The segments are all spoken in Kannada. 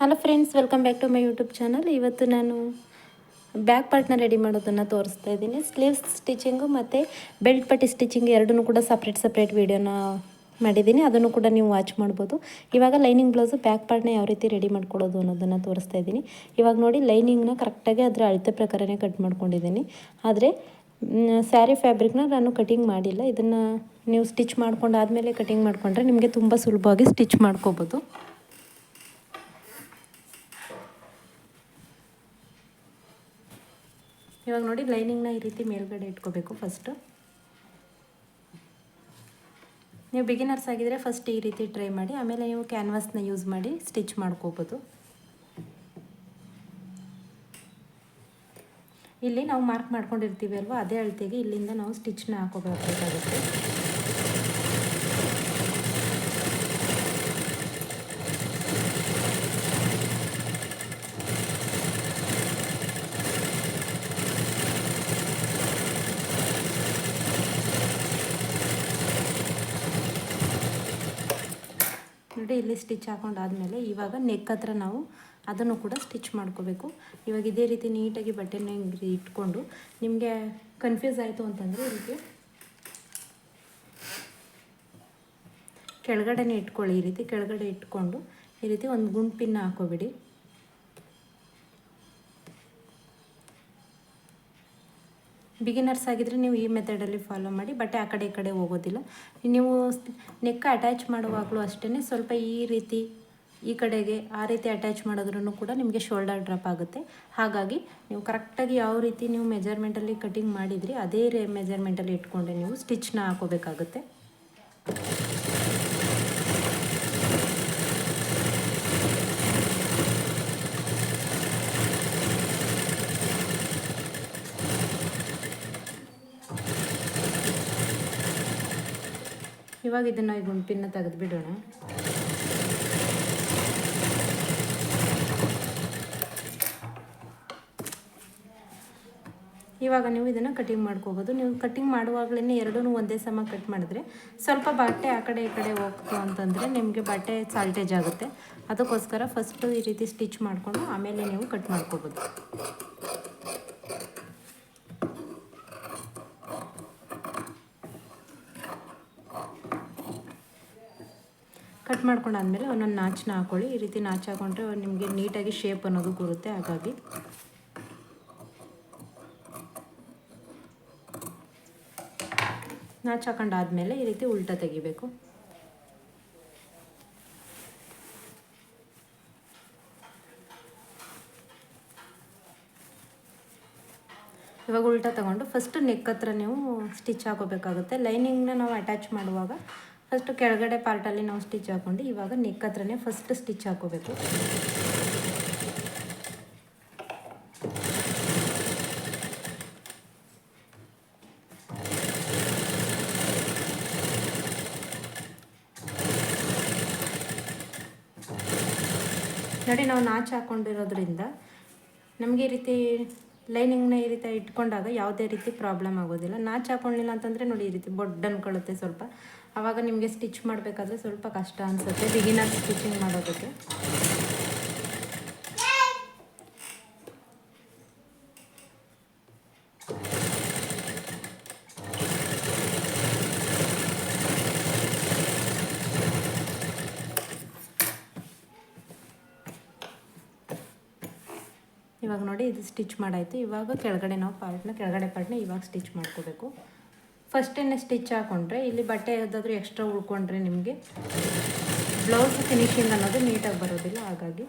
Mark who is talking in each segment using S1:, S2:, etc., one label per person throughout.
S1: Hello friends welcome back to my YouTube channel ಇವತ್ತು ನಾನು ಬ್ಯಾಕ್ ಪಾರ್ಟ್ನ ರೆಡಿ ಮಾಡೋದನ್ನು ತೋರಿಸ್ತಾ ಇದ್ದೀನಿ. ಸ್ಲೀವ್ಸ್ ಸ್ಟಿಚಿಂಗು ಮತ್ತು ಬೆಲ್ಟ್ ಪಟ್ಟಿ ಸ್ಟಿಚಿಂಗ್ ಎರಡನ್ನೂ ಕೂಡ ಸಪ್ರೇಟ್ ಸಪ್ರೇಟ್ ವೀಡಿಯೋನ ಮಾಡಿದ್ದೀನಿ. ಅದನ್ನು ಕೂಡ ನೀವು ವಾಚ್ ಮಾಡ್ಬೋದು. ಇವಾಗ ಲೈನಿಂಗ್ ಬ್ಲೌಸು ಬ್ಯಾಕ್ ಪಾರ್ಟ್ನ ಯಾವ ರೀತಿ ರೆಡಿ ಮಾಡ್ಕೊಳ್ಳೋದು ಅನ್ನೋದನ್ನು ತೋರಿಸ್ತಾ ಇದ್ದೀನಿ. ಇವಾಗ ನೋಡಿ ಲೈನಿಂಗ್ನ ಕರೆಕ್ಟಾಗಿ ಅದರ ಅಳತೆ ಪ್ರಕಾರನೇ ಕಟ್ ಮಾಡ್ಕೊಂಡಿದ್ದೀನಿ. ಆದರೆ ಸ್ಯಾರಿ ಫ್ಯಾಬ್ರಿಕ್ನ ನಾನು ಕಟಿಂಗ್ ಮಾಡಿಲ್ಲ. ಇದನ್ನು ನೀವು ಸ್ಟಿಚ್ ಮಾಡ್ಕೊಂಡಾದಮೇಲೆ ಕಟಿಂಗ್ ಮಾಡಿಕೊಂಡ್ರೆ ನಿಮಗೆ ತುಂಬ ಸುಲಭವಾಗಿ ಸ್ಟಿಚ್ ಮಾಡ್ಕೋಬೋದು. ಇವಾಗ ನೋಡಿ ಲೈನಿಂಗ್ನ ಈ ರೀತಿ ಮೇಲ್ಗಡೆ ಇಟ್ಕೋಬೇಕು ಫಸ್ಟು ನೀವು ಬಿಗಿನರ್ಸ್ ಆಗಿದ್ರೆ ಫಸ್ಟ್ ಈ ರೀತಿ ಟ್ರೈ ಮಾಡಿ, ಆಮೇಲೆ ನೀವು ಕ್ಯಾನ್ವಾಸ್ನ ಯೂಸ್ ಮಾಡಿ ಸ್ಟಿಚ್ ಮಾಡ್ಕೋಬೋದು. ಇಲ್ಲಿ ನಾವು ಮಾರ್ಕ್ ಮಾಡ್ಕೊಂಡಿರ್ತೀವಿ ಅಲ್ವಾ, ಅದೇ ಅಳತೆಗೆ ಇಲ್ಲಿಂದ ನಾವು ಸ್ಟಿಚ್ನ ಹಾಕೋಬೇಕಾಗುತ್ತೆ ನೋಡಿ ಇಲ್ಲಿ ಸ್ಟಿಚ್ ಹಾಕೊಂಡಾದಮೇಲೆ ಇವಾಗ ನೆಕ್ ಹತ್ರ ನಾವು ಅದನ್ನು ಕೂಡ ಸ್ಟಿಚ್ ಮಾಡ್ಕೋಬೇಕು. ಇವಾಗ ಇದೇ ರೀತಿ ನೀಟಾಗಿ ಬಟ್ಟೆನ ಹಿಂಗೆ ಇಟ್ಕೊಂಡು ನಿಮಗೆ ಕನ್ಫ್ಯೂಸ್ ಆಯಿತು ಅಂತಂದರೆ ಇದಕ್ಕೆ ಕೆಳಗಡೆನೇ ಇಟ್ಕೊಳ್ಳಿ. ಈ ರೀತಿ ಕೆಳಗಡೆ ಇಟ್ಕೊಂಡು ಈ ರೀತಿ ಒಂದು ಗುಂಪಿನ ಹಾಕೋಬಿಡಿ ಬಿಗಿನರ್ಸ್ ಆಗಿದ್ದರೆ ನೀವು ಈ ಮೆಥಡಲ್ಲಿ ಫಾಲೋ ಮಾಡಿ ಬಟ್ಟೆ ಆ ಕಡೆ ಈ ಕಡೆ ಹೋಗೋದಿಲ್ಲ. ನೀವು ನೆಕ್ ಅಟ್ಯಾಚ್ ಮಾಡುವಾಗಲೂ ಅಷ್ಟೇ ಸ್ವಲ್ಪ ಈ ರೀತಿ ಈ ಕಡೆಗೆ ಆ ರೀತಿ ಅಟ್ಯಾಚ್ ಮಾಡೋದ್ರೂ ಕೂಡ ನಿಮಗೆ ಶೋಲ್ಡರ್ ಡ್ರಾಪ್ ಆಗುತ್ತೆ. ಹಾಗಾಗಿ ನೀವು ಕರೆಕ್ಟಾಗಿ ಯಾವ ರೀತಿ ನೀವು ಮೆಜರ್ಮೆಂಟಲ್ಲಿ ಕಟಿಂಗ್ ಮಾಡಿದ್ರಿ, ಅದೇ ರೇ ಮೆಜರ್ಮೆಂಟಲ್ಲಿ ಇಟ್ಕೊಂಡೆ ನೀವು ಸ್ಟಿಚ್ನ ಹಾಕೋಬೇಕಾಗುತ್ತೆ. ಇವಾಗ ಇದನ್ನು ಈ ಗುಂಪಿನ ತೆಗೆದುಬಿಡೋಣ ಇವಾಗ ನೀವು ಇದನ್ನು ಕಟಿಂಗ್ ಮಾಡ್ಕೋಬೋದು. ನೀವು ಕಟಿಂಗ್ ಮಾಡುವಾಗಲೇ ಎರಡೂ ಒಂದೇ ಸಮ ಕಟ್ ಮಾಡಿದ್ರೆ ಸ್ವಲ್ಪ ಬಟ್ಟೆ ಆ ಕಡೆ ಈ ಕಡೆ ಹೋಗ್ತು ಅಂತಂದರೆ ನಿಮಗೆ ಬಟ್ಟೆ ಸಾಲ್ಟೇಜ್ ಆಗುತ್ತೆ. ಅದಕ್ಕೋಸ್ಕರ ಫಸ್ಟು ಈ ರೀತಿ ಸ್ಟಿಚ್ ಮಾಡಿಕೊಂಡು ಆಮೇಲೆ ನೀವು ಕಟ್ ಮಾಡ್ಕೋಬೋದು. ಕಟ್ ಮಾಡ್ಕೊಂಡಾದ್ಮೇಲೆ ಒಂದೊಂದು ನಾಚನ್ನ ಹಾಕೊಳ್ಳಿ. ಈ ರೀತಿ ನಾಚ್ ಹಾಕೊಂಡ್ರೆ ನಿಮಗೆ ನೀಟಾಗಿ ಶೇಪ್ ಅನ್ನೋದು ಬರುತ್ತೆ ಹಾಗಾಗಿ. ನಾಚ್ ಹಾಕೊಂಡಾದ್ಮೇಲೆ ಈ ರೀತಿ ಉಲ್ಟಾ ತೆಗಿಬೇಕು. ಇವಾಗ ಉಲ್ಟಾ ತಗೊಂಡು ಫಸ್ಟ್ ನೆಕ್ ಹತ್ರ ನೀವು ಸ್ಟಿಚ್ ಹಾಕೋಬೇಕಾಗುತ್ತೆ. ಲೈನಿಂಗ್ನ ನಾವು ಅಟ್ಯಾಚ್ ಮಾಡುವಾಗ ಫಸ್ಟು ಕೆಳಗಡೆ ಪಾರ್ಟಲ್ಲಿ ನಾವು ಸ್ಟಿಚ್ ಹಾಕ್ಕೊಂಡು ಇವಾಗ ನೆಕ್ ಹತ್ರನೇ ಫಸ್ಟ್ ಸ್ಟಿಚ್ ಹಾಕೋಬೇಕು. ನೋಡಿ, ನಾವು ನಾಚ್ ಹಾಕ್ಕೊಂಡಿರೋದ್ರಿಂದ ನಮಗೆ ಈ ರೀತಿ ಲೈನಿಂಗ್ನ ಈ ರೀತಿ ಇಟ್ಕೊಂಡಾಗ ಯಾವುದೇ ರೀತಿ ಪ್ರಾಬ್ಲಮ್ ಆಗೋದಿಲ್ಲ. ನಾಚ್ ಹಾಕೊಂಡಿಲ್ಲ ಅಂತಂದರೆ ನೋಡಿ ಈ ರೀತಿ ಬೊಡ್ ಅನ್ಕೊಳ್ಳುತ್ತೆ ಸ್ವಲ್ಪ. ಆವಾಗ ನಿಮಗೆ ಸ್ಟಿಚ್ ಮಾಡಬೇಕಾದ್ರೆ ಸ್ವಲ್ಪ ಕಷ್ಟ ಅನಿಸುತ್ತೆ. ಬಿಗಿನರ್ ಸ್ಟಿಚಿಂಗ್ ಮಾಡೋದಕ್ಕೆ. ಇವಾಗ ನೋಡಿ ಇದು ಸ್ಟಿಚ್ ಮಾಡಾಯಿತು. ಇವಾಗ ಕೆಳಗಡೆ ನಾವು ಪಾರ್ಟ್ನ ಕೆಳಗಡೆ ಪಾರ್ಟ್ನ ಇವಾಗ ಸ್ಟಿಚ್ ಮಾಡ್ಕೋಬೇಕು. ಫಸ್ಟೇನೆ ಸ್ಟಿಚ್ ಹಾಕೊಂಡ್ರೆ ಇಲ್ಲಿ ಬಟ್ಟೆ ಯಾವುದಾದ್ರೂ ಎಕ್ಸ್ಟ್ರಾ ಉಳ್ಕೊಂಡ್ರೆ ನಿಮಗೆ ಬ್ಲೌಸ್ ಫಿನಿಶಿಂಗ್ ಅನ್ನೋದು ನೀಟಾಗಿ ಬರೋದಿಲ್ಲ, ಹಾಗಾಗಿ.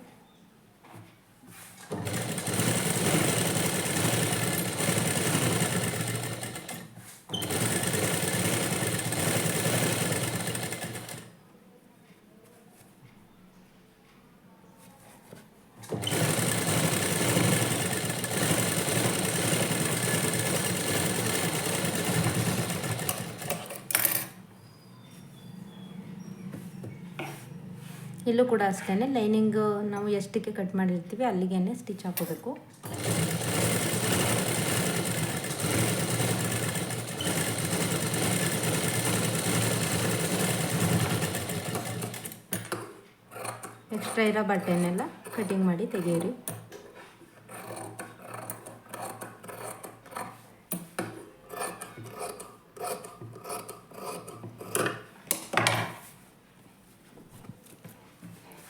S1: ಇಲ್ಲೂ ಕೂಡ ಅಷ್ಟೇ ಲೈನಿಂಗ್ ನಾವು ಎಷ್ಟಕ್ಕೆ ಕಟ್ ಮಾಡಿರ್ತೀವಿ ಅಲ್ಲಿಗೆ ಸ್ಟಿಚ್ ಹಾಕೋಬೇಕು ಎಕ್ಸ್ಟ್ರಾ ಇರೋ ಬಟ್ಟೆನೆಲ್ಲ ಕಟಿಂಗ್ ಮಾಡಿ ತೆಗೆಯಿರಿ.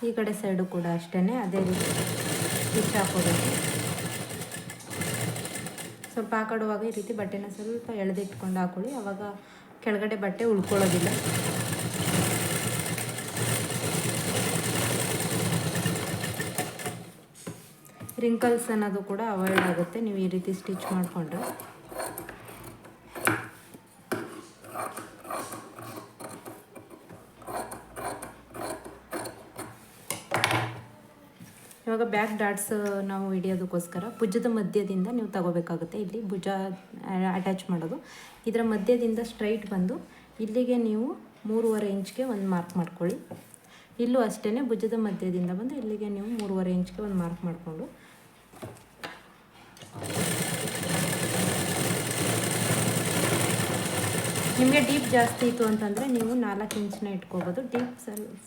S1: ಈ ಕಡೆ ಸೈಡು ಕೂಡ ಅಷ್ಟೇ ಅದೇ ರೀತಿ ಸ್ಟಿಚ್ ಹಾಕೋಬೇಕು. ಸ್ವಲ್ಪ ಹಾಕೊಡುವಾಗ ಈ ರೀತಿ ಬಟ್ಟೆನ ಸ್ವಲ್ಪ ಎಳೆದಿಟ್ಕೊಂಡು ಹಾಕೊಳ್ಳಿ, ಅವಾಗ ಕೆಳಗಡೆ ಬಟ್ಟೆ ಉಳ್ಕೊಳ್ಳೋದಿಲ್ಲ. ರಿಂಕಲ್ಸ್ ಅನ್ನೋದು ಕೂಡ ಅವಾಯ್ಡ್ ಆಗುತ್ತೆ, ನೀವು ಈ ರೀತಿ ಸ್ಟಿಚ್ ಮಾಡಿಕೊಂಡ್ರೆ ಇವಾಗ ಬ್ಯಾಕ್ ಡಾಟ್ಸ್ ನಾವು ಹಿಡಿಯೋದಕ್ಕೋಸ್ಕರ ಭುಜದ ಮಧ್ಯದಿಂದ ನೀವು ತಗೋಬೇಕಾಗುತ್ತೆ. ಇಲ್ಲಿ ಭುಜ ಅಟ್ಯಾಚ್ ಮಾಡೋದು. ಇದರ ಮಧ್ಯದಿಂದ ಸ್ಟ್ರೈಟ್ ಬಂದು ಇಲ್ಲಿಗೆ ನೀವು ಮೂರುವರೆ ಇಂಚ್ಗೆ ಒಂದು ಮಾರ್ಕ್ ಮಾಡ್ಕೊಳ್ಳಿ. ಇಲ್ಲೂ ಅಷ್ಟೇ ಭುಜದ ಮಧ್ಯದಿಂದ ಬಂದು ಇಲ್ಲಿಗೆ ನೀವು ಮೂರುವರೆ ಇಂಚ್ಗೆ ಒಂದು ಮಾರ್ಕ್ ಮಾಡಿಕೊಂಡು ನಿಮಗೆ ಡೀಪ್ ಜಾಸ್ತಿ ಇತ್ತು ಅಂತಂದರೆ ನೀವು ನಾಲ್ಕು ಇಂಚನ್ನ ಇಟ್ಕೋಬೋದು. ಡೀಪ್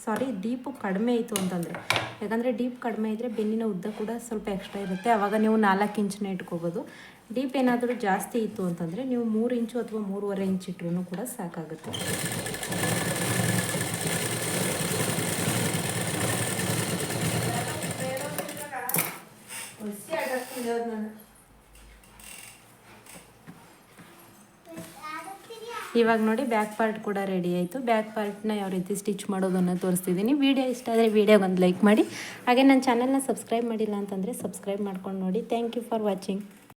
S1: ಸಾರಿ ಡೀಪು ಕಡಿಮೆ ಇತ್ತು ಅಂತಂದರೆ. ಯಾಕಂದರೆ ಡೀಪ್ ಕಡಿಮೆ ಇದ್ದರೆ ಬೆನ್ನಿನ ಉದ್ದ ಕೂಡ ಸ್ವಲ್ಪ ಎಕ್ಸ್ಟ್ರಾ ಇರುತ್ತೆ. ಆವಾಗ ನೀವು ನಾಲ್ಕು ಇಂಚನ್ನ ಇಟ್ಕೋಬೋದು. ಡೀಪ್ ಏನಾದರೂ ಜಾಸ್ತಿ ಇತ್ತು ಅಂತಂದರೆ ನೀವು ಮೂರು ಇಂಚು ಅಥವಾ ಮೂರುವರೆ ಇಂಚ್ ಇಟ್ರೂ ಕೂಡ ಸಾಕಾಗುತ್ತೆ. ಇವಾಗ ನೋಡಿ ಬ್ಯಾಕ್ ಪಾರ್ಟ್ ಕೂಡ ರೆಡಿ ಆಯಿತು. ಬ್ಯಾಕ್ ಪಾರ್ಟ್ನ ಯಾವ ರೀತಿ ಸ್ಟಿಚ್ ಮಾಡೋದನ್ನು ತೋರಿಸ್ತಿದ್ದೀನಿ ವಿಡಿಯೋ ಇಷ್ಟ ಆದರೆ ವಿಡಿಯೋಗೆ ಒಂದು ಲೈಕ್ ಮಾಡಿ. ಹಾಗೆ ನನ್ನ ಚಾನಲ್ನ ಸಬ್ಸ್ಕ್ರೈಬ್ ಮಾಡಿಲ್ಲ ಅಂತಂದರೆ ಸಬ್ಸ್ಕ್ರೈಬ್ ಮಾಡ್ಕೊಂಡು ನೋಡಿ. Thank you for watching